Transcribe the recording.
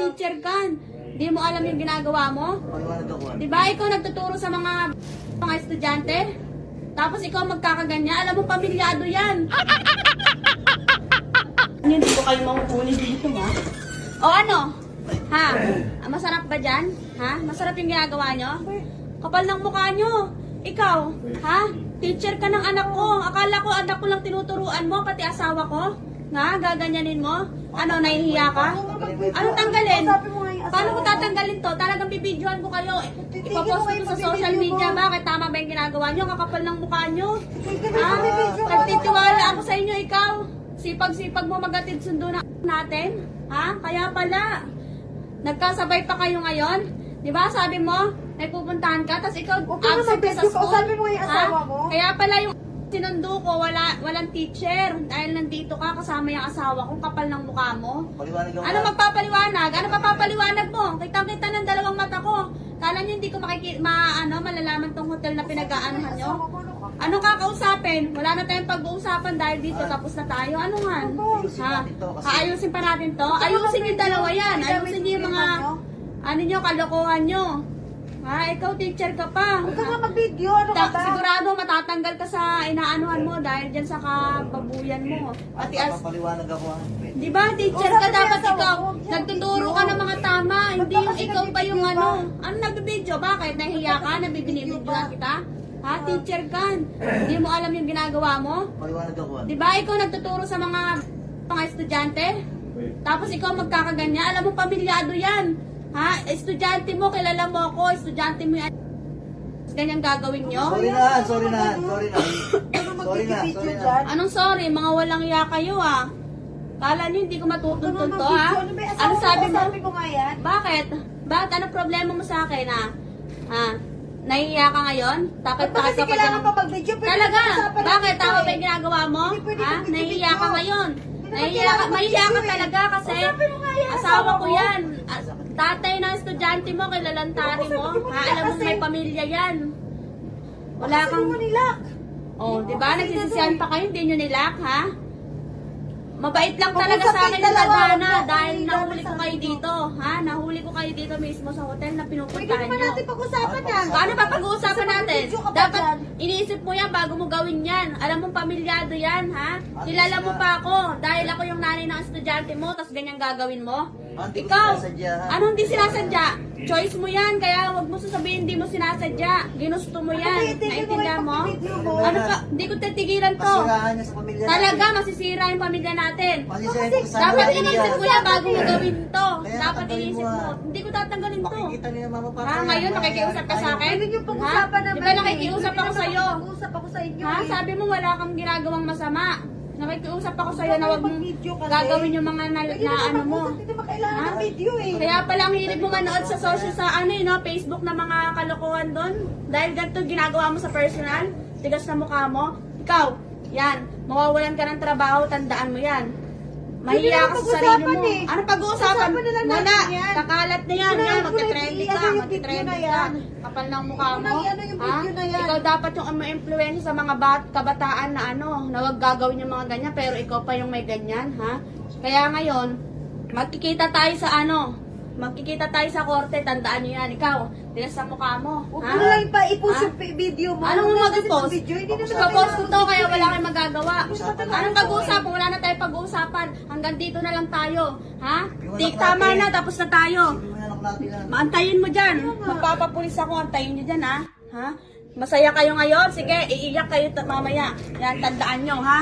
teacher ka. Di mo alam yung ginagawa mo? Di ba ikaw nagtuturo sa mga mga estudyante? Tapos ikaw magkakaganya, alam mo pamilyado yan. Hindi ko kayo mahuhuli dito ha? O ano? Ha? Masarap ba dyan? Ha? Masarap yung ginagawa nyo? Kapal ng mukha nyo. Ikaw, ha? Teacher ka ng anak ko. Akala ko anak ko lang tinuturuan mo, pati asawa ko. Nga, gaganyanin mo? Ano, nahihiya ka? Anong tanggalin? Paano ko tatanggalin to? Talagang bibidyohan ko kayo. Ipapost ko sa social media. Bakit? Tama ba yung ginagawa nyo? Kakapal ng mukha nyo. Nagtitiwala ako sa inyo, ikaw. Sipag-sipag mo magatid sundo na natin. Ha? Kaya pala. Nagkasabay pa kayo ngayon. Di ba? Sabi mo, may pupuntahan ka, tapos ikaw na absent ka sa school. Kausapin mo yung asawa mo. Kaya pala yung sinundo ko, wala, walang teacher. Dahil nandito ka, kasama yung asawa ko, kapal ng mukha mo. Paliwanag ako. Ano magpapaliwanag? Ano papapaliwanag mo? Kitang-kita ng dalawang mata ko. Kala nyo hindi ko makiki ma, ano, malalaman tong hotel na pinag-aanuhan nyo? Anong kakausapin? Wala na tayong pag-uusapan dahil dito tapos na tayo. Ano nga? Ha? Aayusin pa natin to? Ayusin yung dalawa yan. Ayusin yung mga, ano nyo, kalokohan nyo. Ha? Ikaw teacher ka pa. Huwag ka nga mag-video. Ano ka Ta- ba? sigurado matatanggal ka sa inaanuhan mo dahil dyan sa kababuyan mo. Pati as, Paliwanag ako. ha? Di ba, teacher ka dapat ikaw. Nagtuturo ka ng mga tama. Hindi yung ikaw pa yung ano. Ano nagbibideo? Bakit? Nahiya ka? Nabibinibidyoan kita? Ha? Teacher ka. Hindi mo alam yung ginagawa mo? Paliwanag ako. ha? Di ba, ikaw nagtuturo sa mga mga estudyante? Tapos ikaw magkakaganya. Alam mo, pamilyado yan. Ha? Estudyante mo, kilala mo ako. Estudyante mo yan. Ganyang gagawin nyo? Sorry na, sorry na, sorry na. Ano Sorry na, sorry na. Anong sorry? Mga walang iya kayo ah. Kala nyo hindi ko matutuntun to ha? Ano yung asawa Ano sabi mo? Sabi ko nga yan. Bakit? Bakit? Ano problema mo sa akin ha? Ha? Nahihiya ka ngayon? Takot ka pa kailangan pa mag-video? Talaga? Bakit? Tama ba eh. yung ginagawa mo? Ha? Nahihiya ka ngayon? Naman ka, mahihiya ka eh. talaga kasi asawa ko yan. Tatay ng estudyante mo, kilalantari mo. Ha? Alam mo may pamilya yan. Wala kang... mo nilak. Oh, di ba? Nagsisisiyan pa kayo, hindi nyo nilak, ha? Mabait lang talaga sa akin yung mo dahil nahuli ko kayo dito. ha? Nahuli ko kayo dito mismo sa hotel na Pwede pinupuntahan naman nyo. natin pag-usapan yan. Paano pa pag-uusapan natin? Dapat iniisip mo yan bago mo gawin yan. Alam mo, pamilyado yan, ha? Kilala mo pa ako dahil ako yung nanay ng estudyante mo, tapos ganyan gagawin mo. Ah, hindi ko Ikaw, anong di sinasadya? Choice mo yan, kaya wag mo sasabihin hindi mo sinasadya. Ginusto mo yan. Naintindihan yung mo? Ano pa? Hindi ko titigilan to. Pasirahan niya sa pamilya Talaga, masisira yung pamilya natin. Dapat inisip mo yan bago mo gawin to. Dapat inisip mo, ah. Hindi ko tatanggalin to. Makikita niya mama papa. Ha, ngayon nakikiusap ka sa akin? Pwede niyo pag-usapan Ha? naman. Di ba nakikiusap ako sa'yo? Pag-usap ako sa inyo. Ha? eh. Sabi mo wala kang ginagawang masama. Nakikiusap ako sa'yo na wag mong Mag-video kasi. gagawin yung mga na, na ano mo. Hindi naman kailangan Ha? ng video eh. Kaya pala ang hilig mo manood sa social sa ano eh, no, Facebook na mga kalokohan doon. Dahil ganito ginagawa mo sa personal, tigas na mukha mo. Ikaw, yan, mawawalan ka ng trabaho, tandaan mo yan. Mahiya ka sa sarili mo. eh. Ano pag-uusapan? Na Wala, kakalat na yan. Yan, yung video na yan. Kapal ng mukha mo. Wala, i-ano yung video na yan. Ikaw dapat yung ma-influence sa mga bat, kabataan na ano, na wag gagawin yung mga ganyan, pero ikaw pa yung may ganyan, ha? Kaya ngayon, magkikita tayo sa ano, magkikita tayo sa korte, tandaan niyo yan. Ikaw, tinas sa mukha mo, Huwag mo lang pa i-post yung video mo. Anong Wala kasi mag-post? Ipapost ko to, kaya wala eh. kayong magagawa. Anong pag-uusapan? Wala na tayong pag-uusapan. Hanggang dito na lang tayo, ha? Tik, tama na, tapos na tayo. Maantayin mo dyan. Magpapapulis ako, antayin nyo dyan, ha? Ha? Masaya kayo ngayon? Sige, iiyak kayo mamaya. Yan, tandaan nyo, ha?